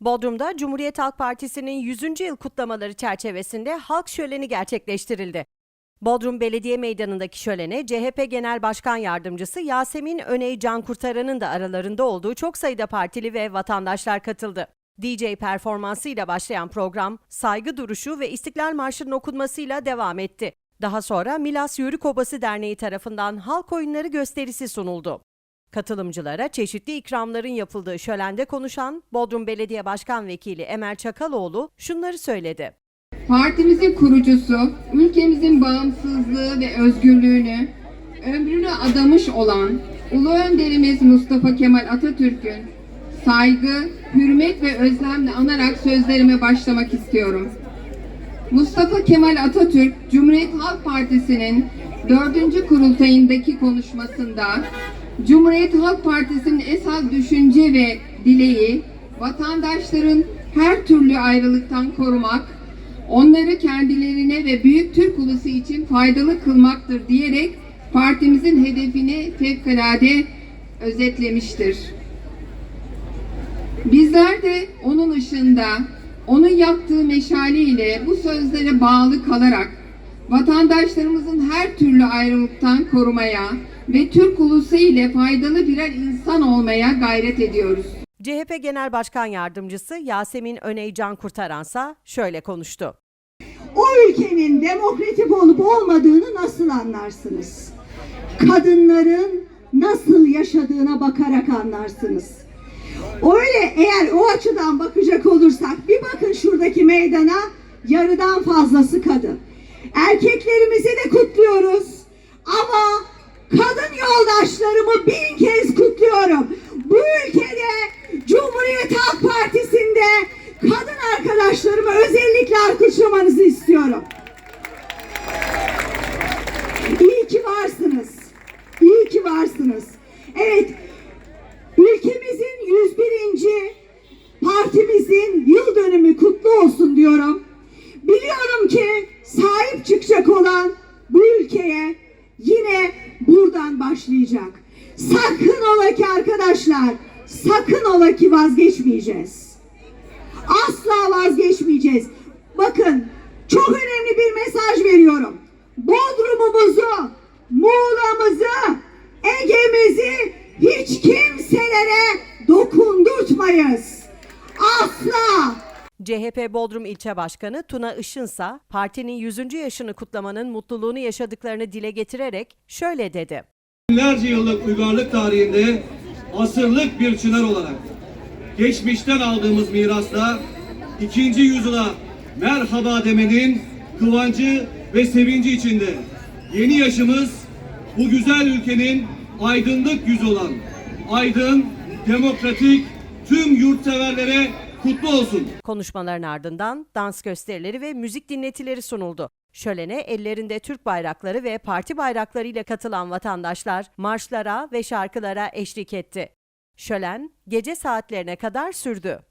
Bodrum'da Cumhuriyet Halk Partisi'nin 100. yıl kutlamaları çerçevesinde halk şöleni gerçekleştirildi. Bodrum Belediye Meydanı'ndaki şölene CHP Genel Başkan Yardımcısı Yasemin Öney Can Kurtaran'ın da aralarında olduğu çok sayıda partili ve vatandaşlar katıldı. DJ performansıyla başlayan program saygı duruşu ve İstiklal Marşı'nın okunmasıyla devam etti. Daha sonra Milas Yörük Obası Derneği tarafından halk oyunları gösterisi sunuldu. Katılımcılara çeşitli ikramların yapıldığı şölende konuşan Bodrum Belediye Başkan Vekili Emel Çakaloğlu şunları söyledi. Partimizin kurucusu, ülkemizin bağımsızlığı ve özgürlüğünü ömrünü adamış olan Ulu Önderimiz Mustafa Kemal Atatürk'ün saygı, hürmet ve özlemle anarak sözlerime başlamak istiyorum. Mustafa Kemal Atatürk, Cumhuriyet Halk Partisi'nin 4. kurultayındaki konuşmasında Cumhuriyet Halk Partisi'nin esas düşünce ve dileği vatandaşların her türlü ayrılıktan korumak, onları kendilerine ve büyük Türk ulusu için faydalı kılmaktır diyerek partimizin hedefini fevkalade özetlemiştir. Bizler de onun ışığında, onun yaktığı meşale ile bu sözlere bağlı kalarak vatandaşlarımızın her türlü ayrılıktan korumaya ve Türk ulusu ile faydalı birer insan olmaya gayret ediyoruz. CHP Genel Başkan Yardımcısı Yasemin Öney Can Kurtaransa şöyle konuştu. o ülkenin demokratik olup olmadığını nasıl anlarsınız? Kadınların nasıl yaşadığına bakarak anlarsınız. Öyle eğer o açıdan bakacak olursak bir bakın şuradaki meydana yarıdan fazlası kadın. Erkeklerimizi de kutluyoruz bin kez kutluyorum. Bu ülkede Cumhuriyet Halk Partisi'nde kadın arkadaşlarımı özellikle alkışlamanızı istiyorum. İyi ki varsınız. İyi ki varsınız. Evet, ülkemizin 101. partimizin yıl dönümü kutlu olsun diyorum. Biliyorum ki sahip çıkacak olan bu ülkeye yine buradan başlayacak. Sakın ola ki arkadaşlar, sakın ola ki vazgeçmeyeceğiz. Asla vazgeçmeyeceğiz. Bakın çok önemli bir mesaj veriyorum. Bodrumumuzu, Muğla'mızı, Ege'mizi hiç kimselere dokundurtmayız. Asla. CHP Bodrum İlçe Başkanı Tuna Işınsa partinin 100. yaşını kutlamanın mutluluğunu yaşadıklarını dile getirerek şöyle dedi. Binlerce yıllık uygarlık tarihinde asırlık bir çınar olarak geçmişten aldığımız mirasla ikinci yüzyıla merhaba demenin kıvancı ve sevinci içinde yeni yaşımız bu güzel ülkenin aydınlık yüzü olan aydın, demokratik tüm yurtseverlere kutlu olsun. Konuşmaların ardından dans gösterileri ve müzik dinletileri sunuldu. Şölene ellerinde Türk bayrakları ve parti bayraklarıyla katılan vatandaşlar marşlara ve şarkılara eşlik etti. Şölen gece saatlerine kadar sürdü.